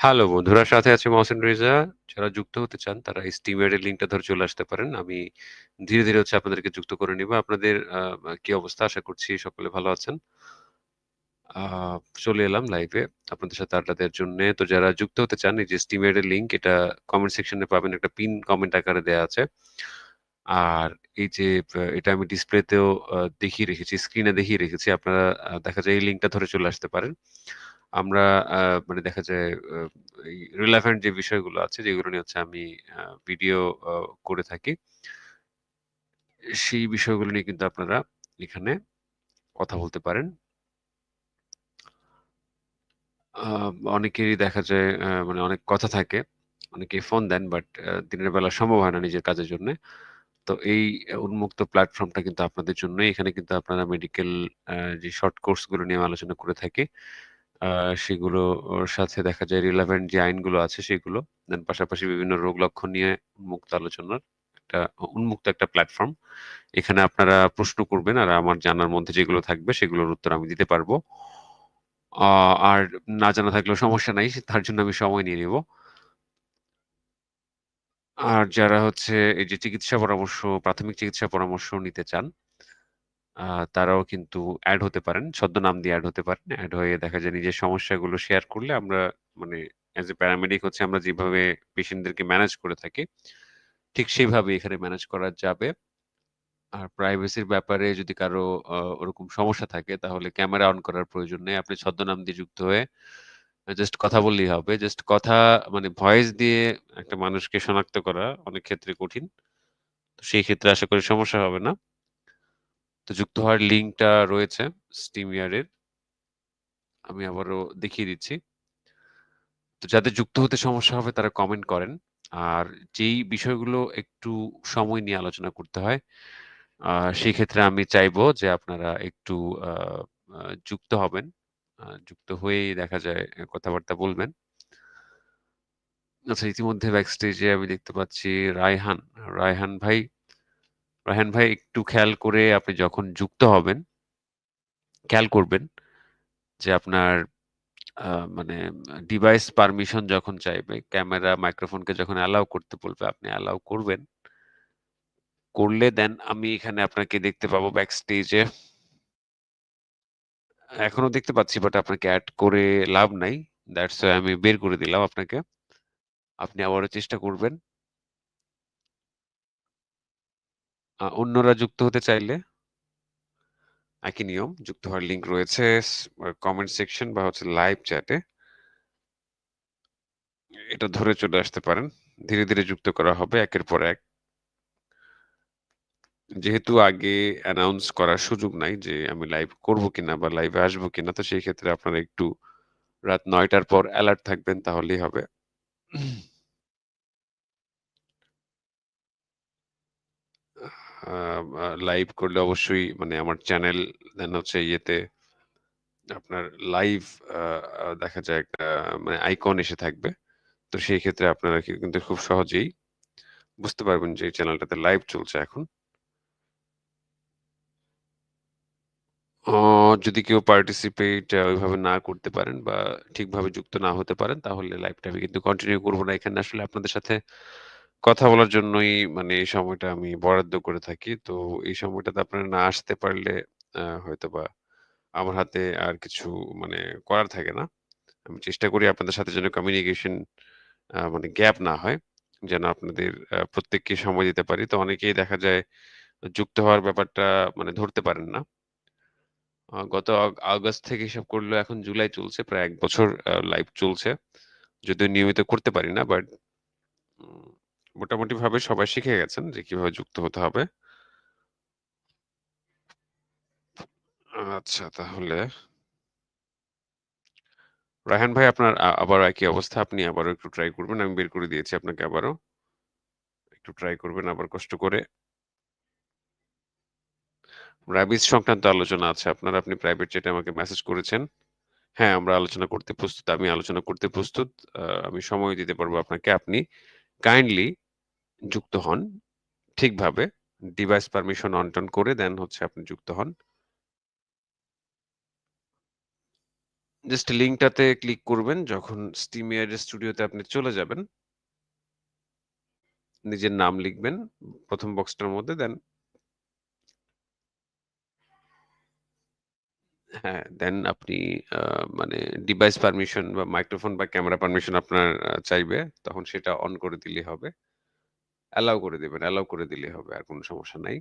Hello বন্ধুরা, সাথে আছে মহসিন রেজা। যারা যুক্ত হতে চান তারা এই এর লিঙ্কটা ধরে চলে আসতে পারেন। আমি ধীরে, ধীরে হচ্ছে আপনাদেরকে যুক্ত করে নিবো। আপনাদের কি অবস্থা? আশা করছি সকলে ভালো আছেন। চলে এলাম লাইভে আপনাদের সাথে আড্ডা দেওয়ার জন্যে। তো যারা যুক্ত হতে চান এই যে এর লিঙ্ক এটা কমেন্ট সেকশনে পাবেন। একটা পিন কমেন্ট আকারে দেয়া আছে। আর এই যে এটা আমি ডিসপ্লেতেও দেখিয়ে রেখেছি, স্ক্রিনে দেখিয়ে রেখেছি। আপনারা দেখা যায় এই লিঙ্কটা ধরে চলে আসতে পারেন। আমরা মানে দেখা যায় রিলেভেন্ট যে বিষয়গুলো আছে, যেগুলো নিয়ে হচ্ছে আমি ভিডিও করে থাকি। সেই বিষয়গুলো নিয়ে কিন্তু আপনারা এখানে কথা বলতে পারেন। অনেকেরই দেখা যায় মানে অনেক কথা থাকে। অনেকে ফোন দেন বাট দিনের বেলা সম্ভব হয় না নিজের কাজের জন্যে। তো এই উন্মুক্ত প্ল্যাটফর্মটা কিন্তু আপনাদের জন্যই। এখানে কিন্তু আপনারা মেডিকেল যে শর্ট কোর্সগুলো নিয়ে আলোচনা করে থাকি। আ সেগুলোর সাথে দেখা যায় রিলেভেন্ট যে আইনগুলো আছে সেগুলো। দেন পাশাপাশি বিভিন্ন রোগ লক্ষণ নিয়ে উন্মুক্ত আলোচনার একটা উন্মুক্ত একটা প্ল্যাটফর্ম। এখানে আপনারা প্রশ্ন করবেন আর আমার জানার মধ্যে যেগুলো থাকবে সেগুলোর উত্তর আমি দিতে পারব। আর না জানা থাকলেও সমস্যা নাই। তার জন্য আমি সময় নিয়ে নিবো। আর যারা হচ্ছে এই যে চিকিৎসা পরামর্শ, প্রাথমিক চিকিৎসা পরামর্শ নিতে চান তারাও কিন্তু অ্যাড হতে পারেন। ছদ্মনাম দিয়ে অ্যাড হতে পারেন। অ্যাড হয়ে দেখা যায় নিজের সমস্যাগুলো শেয়ার করলে আমরা মানে এজ এ প্যারামেডিক হচ্ছে আমরা যেভাবে পেশেন্টদেরকে ম্যানেজ করে থাকি, ঠিক সেইভাবে এখানে ম্যানেজ করা যাবে। আর প্রাইভেসির ব্যাপারে যদি কারও ওরকম সমস্যা থাকে তাহলে ক্যামেরা অন করার প্রয়োজন নেই। আপনি ছদ্মনাম দিয়ে যুক্ত হয়ে জাস্ট কথা বললেই হবে। জাস্ট কথা মানে ভয়েস দিয়ে একটা মানুষকে শনাক্ত করা অনেক ক্ষেত্রে কঠিন। তো সেই ক্ষেত্রে আশা করি সমস্যা হবে না। তো যুক্ত হওয়ার লিঙ্কটা রয়েছে এর। আমি আবারও দেখিয়ে দিচ্ছি। তো যাদের যুক্ত হতে সমস্যা হবে তারা কমেন্ট করেন। আর যেই বিষয়গুলো একটু সময় নিয়ে আলোচনা করতে হয়, সেই ক্ষেত্রে আমি চাইব যে আপনারা একটু যুক্ত হবেন। যুক্ত হয়েই দেখা যায় কথাবার্তা বলবেন। আচ্ছা ইতিমধ্যে ব্যাকস্টেজে আমি দেখতে পাচ্ছি রায়হান। রায়হান ভাই, রায়হান ভাই একটু খেয়াল করে আপনি যখন যুক্ত হবেন খেয়াল করবেন যে আপনার মানে ডিভাইস পারমিশন যখন চাইবে, ক্যামেরা, মাইক্রোফোনকে যখন অ্যালাউ করতে বলবে আপনি অ্যালাউ করবেন। করলে দেন আমি এখানে আপনাকে দেখতে পাবো ব্যাক স্টেজে এখনও দেখতে পাচ্ছি বাট আপনাকে অ্যাড করে লাভ নাই। দ্যাটস আমি বের করে দিলাম আপনাকে। আপনি আবারও চেষ্টা করবেন। আ অন্যরা যুক্ত হতে চাইলে একই নিয়ম যুক্ত হওয়ার লিঙ্ক রয়েছে কমেন্ট সেকশন বা হচ্ছে লাইভ চ্যাটে। এটা ধরে চলে আসতে পারেন। ধীরে, ধীরে যুক্ত করা হবে একের পর এক। যেহেতু আগে অ্যানাউন্স করার সুযোগ নাই যে আমি লাইভ করব কিনা বা লাইভে আসব কিনা। তো সেই ক্ষেত্রে আপনারা একটু রাত নয়টার পর অ্যালার্ট থাকবেন তাহলেই হবে। আ আ লাইভ করলে অবশ্যই মানে আমার চ্যানেল দেন হচ্ছে ইয়েতে আপনার লাইভ দেখা যায় একটা মানে আইকন এসে থাকবে। তো সেই ক্ষেত্রে আপনারা কিন্তু খুব সহজেই বুঝতে পারবেন যে চ্যানেলটাতে লাইভ চলছে এখন। যদি কেউ পার্টিসিপেট ওইভাবে না করতে পারেন বা ঠিকভাবে যুক্ত না হতে পারেন, তাহলে লাইভটা আমি কিন্তু কন্টিনিউ করব না। এখানে আসলে আপনাদের সাথে কথা বলার জন্যই মানে এই সময়টা আমি বরাদ্দ করে থাকি। তো এই সময়টাতে আপনারা না আসতে পারলে, আ, হয়তোবা আমার হাতে আর কিছু মানে করার থাকে না। আমি চেষ্টা করি আপনাদের সাথে যেন কমিউনিকেশন মানে গ্যাপ না হয়। যেন আপনাদের প্রত্যেককে সময় দিতে পারি। তো অনেকেই দেখা যায় যুক্ত হওয়ার ব্যাপারটা মানে ধরতে পারেন না। গত আগস্ট থেকে এসব করলেও এখন জুলাই চলছে। প্রায় ১ বছর লাইভ চলছে। যদিও নিয়মিত করতে পারি না বাট মোটামুটিভাবে সবাই শিখে গেছেন যে কীভাবে যুক্ত হতে হবে। আচ্ছা তাহলে রায়হান ভাই আপনার আ আবারও একই অবস্থা। আপনি আবারও একটু ট্রাই করবেন। আমি বের করে দিয়েছি আপনাকে আবারও। একটু ট্রাই করবেন আবার কষ্ট করে। রাবিজ সংক্রান্ত আলোচনা আছে আপনার। আপনি প্রাইভেট চ্যাটে আমাকে মেসেজ করেছেন। হ্যাঁ, আমরা আলোচনা করতে প্রস্তুত। আমি আলোচনা করতে প্রস্তুত। আমি সময় দিতে পারব আপনাকে। আপনি কাইন্ডলি যুক্ত হন, ঠিকভাবে। ডিভাইস পারমিশন অন টন করে দেন হচ্ছে আপনি যুক্ত হন। জাস্ট লিঙ্কটাতে ক্লিক করবেন, যখন স্টিম এয়ার স্টুডিওতে আপনি চলে যাবেন। নিজের নাম লিখবেন, প্রথম বক্সটার মধ্যে দেন হ্যাঁ, দেন আপনি মানে ডিভাইস পারমিশন বা মাইক্রোফোন বা ক্যামেরা পারমিশন আপনার চাইবে। তখন সেটা অন করে দিলে হবে। অ্যালাউ করে দিবেন। অ্যালাও করে দিলেই হবে। আর কোন সমস্যা নাই।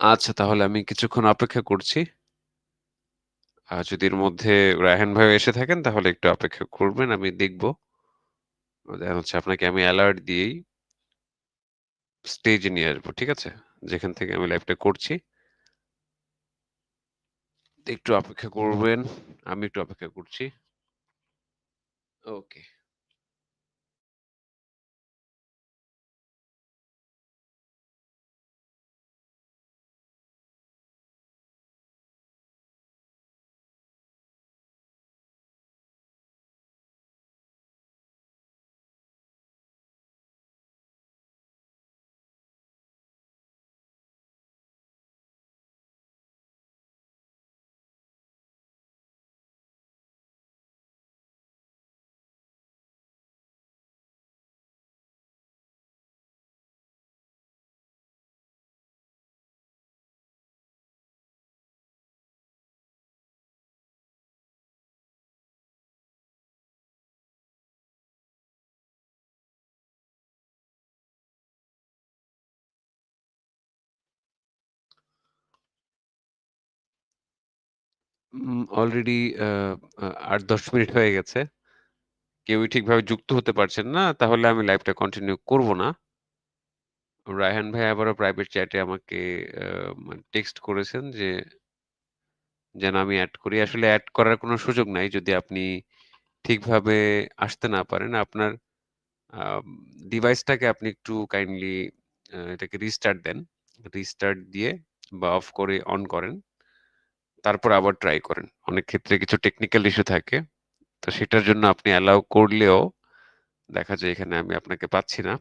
আচ্ছা তাহলে আমি কিছুক্ষণ অপেক্ষা করছি। আর যদি এর মধ্যে রায়হান ভাই এসে থাকেন তাহলে একটু অপেক্ষা করবেন। আমি দেখব। দেন হচ্ছে আপনাকে আমি অ্যালার্ট দিয়েই স্টেজে নিয়ে আসব। ঠিক আছে? যেখান থেকে আমি লাইভটা করছি। একটু অপেক্ষা করবেন। আমি একটু অপেক্ষা করছি। ওকে। অলরেডি আ আ ৮-১০ মিনিট হয়ে গেছে। কেউই ঠিকভাবে যুক্ত হতে পারছেন না। তাহলে আমি লাইভটা কন্টিনিউ করব না। রায়হান ভাই আবারও প্রাইভেট চ্যাটে আমাকে মানে টেক্সট করেছেন যে, যেন আমি এড করি। আসলে এড করার কোনো সুযোগ নাই, যদি আপনি ঠিকভাবে আসতে না পারেন। আপনার ডিভাইসটাকে আপনি একটু কাইন্ডলি এটাকে রিস্টার্ট দেন। রিস্টার্ট দিয়ে বা অফ করে অন করেন। তারপর আবার ট্রাই করেন। অনেক ক্ষেত্রে কিছু টেকনিক্যাল ইস্যু থাকে। তো সেটার জন্য আপনি অ্যালাউ করলেও দেখা যায় এখানে আমি আপনাকে পাচ্ছি না।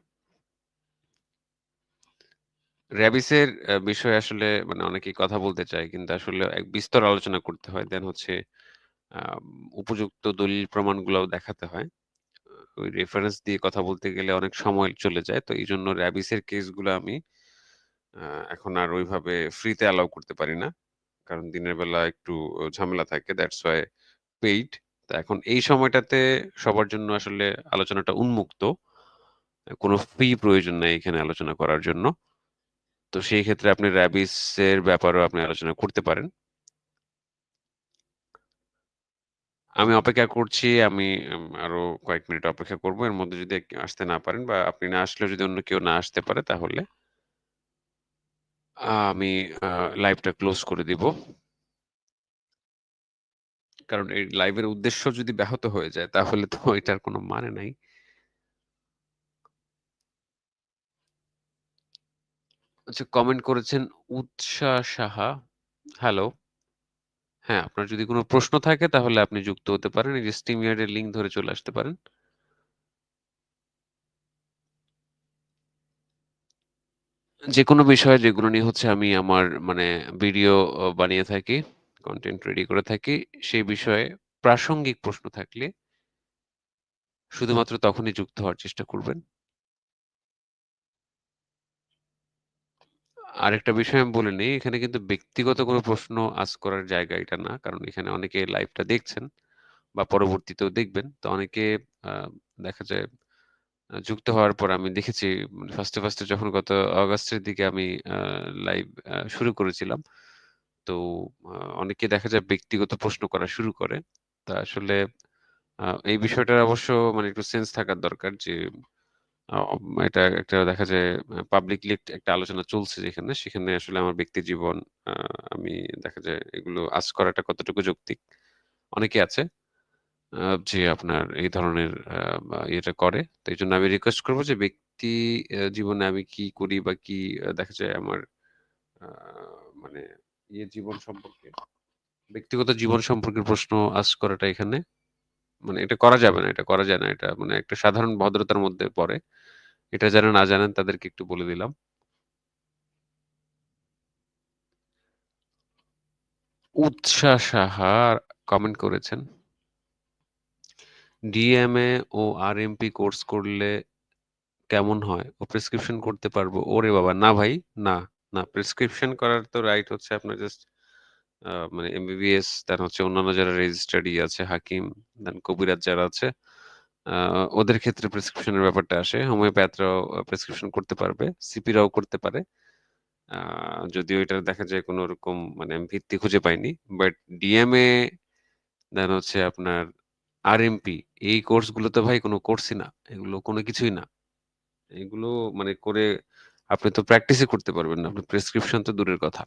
র‍্যাবিসের বিষয়ে আসলে মানে অনেকেই কথা বলতে চায়। কিন্তু আসলে এক বিস্তর আলোচনা করতে হয়। দেন হচ্ছে উপযুক্ত দলিল প্রমাণগুলোও দেখাতে হয়। ওই রেফারেন্স দিয়ে কথা বলতে গেলে অনেক সময় চলে যায়। তো এই জন্য র‍্যাবিসের কেসগুলো আমি এখন আর ওইভাবে ফ্রিতে অ্যালাউ করতে পারি না। কারণ দিনের বেলা একটু ঝামেলা থাকে। That's why paid. তা এখন এই সময়টাতে সবার জন্য আসলে আলোচনাটা উন্মুক্ত। কোনো ফি প্রয়োজন নাই এখানে আলোচনা করার জন্য। তো সেই ক্ষেত্রে আপনি র‍্যাবিসের ব্যাপারেও আপনি আলোচনা করতে পারেন। আমি অপেক্ষা করছি। আমি আরও কয়েক মিনিট অপেক্ষা করব। এর মধ্যে যদি আসতে না পারেন বা আপনি না আসলেও যদি অন্য কেউ না আসতে পারে তাহলে আমি লাইভটা ক্লোজ করে দিব। কারণ এই লাইভের উদ্দেশ্য যদি ব্যাহত হয়ে যায় তাহলে তো এটার কোনো মানে নাই। আচ্ছা কমেন্ট করেছেন উৎসা সাহা। হ্যালো। হ্যাঁ, আপনার যদি কোনো প্রশ্ন থাকে তাহলে আপনি যুক্ত হতে পারেন। এই যে এর লিঙ্ক ধরে চলে আসতে পারেন। যেকোনো বিষয়ে যেগুলো নিয়ে হচ্ছে আমি আমার মানে ভিডিও বানিয়ে থাকি, কন্টেন্ট রেডি করে থাকি, সেই বিষয়ে প্রাসঙ্গিক প্রশ্ন থাকলে শুধুমাত্র তখনই যুক্ত হওয়ার চেষ্টা করবেন। আরেকটা বিষয় আমি বলে নিই এখানে কিন্তু ব্যক্তিগত কোনো প্রশ্ন আজ করার জায়গা এটা না। কারণ এখানে অনেকে লাইভটা দেখছেন বা পরবর্তীতেও দেখবেন। তো অনেকে দেখা যায় যুক্ত হওয়ার পর আমি দেখেছি ফার্স্টে, ফার্স্টে যখন গত অগাস্টের দিকে আমি লাইভ শুরু করেছিলাম। তো অনেকে দেখা যায় ব্যক্তিগত প্রশ্ন করা শুরু করে। তা আসলে এই বিষয়টার অবশ্য মানে একটু সেন্স থাকার দরকার যে এটা একটা দেখা যায় পাবলিকলি একটা আলোচনা চলছে যেখানে, সেখানে আসলে আমার ব্যক্তি জীবন আমি দেখা যায় এগুলো আস্ক করাটা কতটুকু যৌক্তিক। অনেকে আছে যে আপনার এই ধরনের ইয়েটা করে। তো এইজন্য আমি রিকোয়েস্ট করব যে ব্যক্তি জীবনে আমি কি করি বা কি দেখা যায় আমার মানে ইয়ে জীবন সম্পর্কে, ব্যক্তিগত জীবন সম্পর্কের প্রশ্ন আস্ক করাটা এখানে মানে এটা করা যাবে না। এটা করা যায় না। এটা মানে একটা সাধারণ ভদ্রতার মধ্যে পড়ে। এটা যারা না জানেন তাদেরকে একটু বলে দিলাম। উৎসা সাহা কমেন্ট করেছেন। ডিএমএ ও আরএমপি কোর্স করলে কেমন হয়? ও প্রেসক্রিপশন করতে পারব? ওরে বাবা! না ভাই, না, না প্রেসক্রিপশন করার তো রাইট হচ্ছে আপনার জাস্ট মানে এমবিবিএস দেন হচ্ছে অন্যান্য যারা রেজিস্টার্ড ইয়ে আছে হাকিম, দেন কবিরাজ যারা আছে ওদের ক্ষেত্রে প্রেসক্রিপশনের ব্যাপারটা আসে। হোমিওপ্যাথরাও প্রেসক্রিপশন করতে পারবে। সিপিরাও করতে পারে। যদিও এটার দেখা যায় কোনো রকম মানে ভিত্তি খুঁজে পাইনি। বাট ডিএমএ দেন হচ্ছে আপনার আরএমপি এই কোর্সগুলো তো ভাই কোনো কোর্সই না। এগুলো কোনো কিছুই না। এগুলো মানে করে আপনি তো প্র্যাকটিসই করতে পারবেন না। আপনি প্রেসক্রিপশন তো দূরের কথা।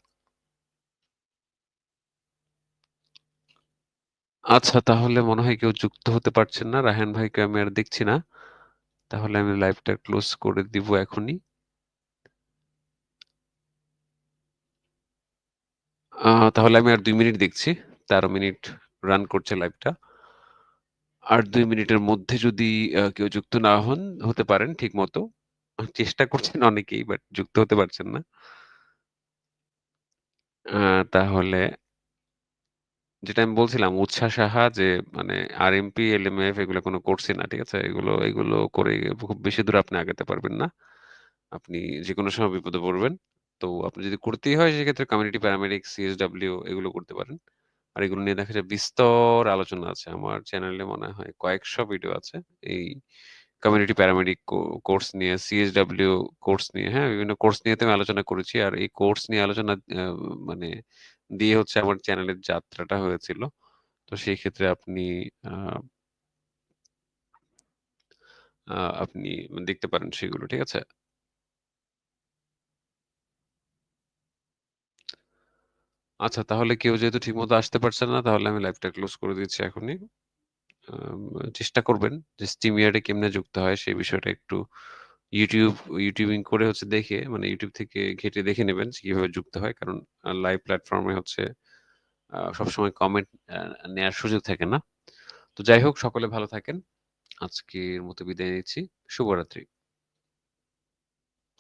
আচ্ছা তাহলে মনে হয় কেউ যুক্ত হতে পারছেন না। রায়হান ভাইকে আমি আর দেখছি না। তাহলে আমি লাইভটা ক্লোজ করে দিব এখনই। তাহলে আমি আর দুই মিনিট দেখছি। ১৩ মিনিট রান করছে লাইভটা। আর ২ মিনিটের মধ্যে যদি কেউ যুক্ত না হন, হতে পারেন ঠিকমতো। চেষ্টা করছেন অনেকেই বাট যুক্ত হতে পারছেন না। তাহলে যেটা আমি বলছিলাম উৎসাহ সাহা যে মানে আরএমপি, এলএমএফ এগুলো কোনো কোর্সই না। ঠিক আছে? এগুলো এগুলো করে খুব বেশি দূর আপনি আগাতে পারবেন না। আপনি যেকোনো সময় বিপদে পড়বেন। তো আপনি যদি করতেই হয় সেক্ষেত্রে কমিউনিটি প্যারামেডিক, সিএসডব্লিউ এগুলো করতে পারেন। আর এগুলো নিয়ে দেখা যায় বিস্তর আলোচনা আছে। আমার চ্যানেলে মনে হয় কয়েকশ ভিডিও আছে। এই কমিউনিটি প্যারামেডিক কোর্স নিয়ে, সিএসডব্লিউ কোর্স নিয়ে, হ্যাঁ? বিভিন্ন কোর্স নিয়ে তো আমি আলোচনা করেছি। আর এই কোর্স নিয়ে আলোচনা মানে দিয়ে হচ্ছে আমার চ্যানেলের যাত্রাটা হয়েছিল। তো সেই ক্ষেত্রে আপনি আপনি দেখতে পারেন সেগুলো। ঠিক আছে? আচ্ছা তাহলে কেউ যেহেতু ঠিকমতো আসতে পারছে না, তাহলে আমি লাইভটা ক্লোজ করে দিচ্ছি এখনই। চেষ্টা করবেন যে স্টিম ইয়ারে কেমনে যুক্ত হয় সেই বিষয়টা একটু ইউটিউব ইউটিউবিং করে হচ্ছে দেখে মানে ইউটিউব থেকে ঘেঁটে দেখে নেবেন কীভাবে যুক্ত হয়। কারণ লাইভ প্ল্যাটফর্মে হচ্ছে সবসময় কমেন্ট নেওয়ার সুযোগ থাকে না। তো যাই হোক, সকলে ভালো থাকেন। আজকের মতো বিদায় নিচ্ছি। শুভরাত্রি।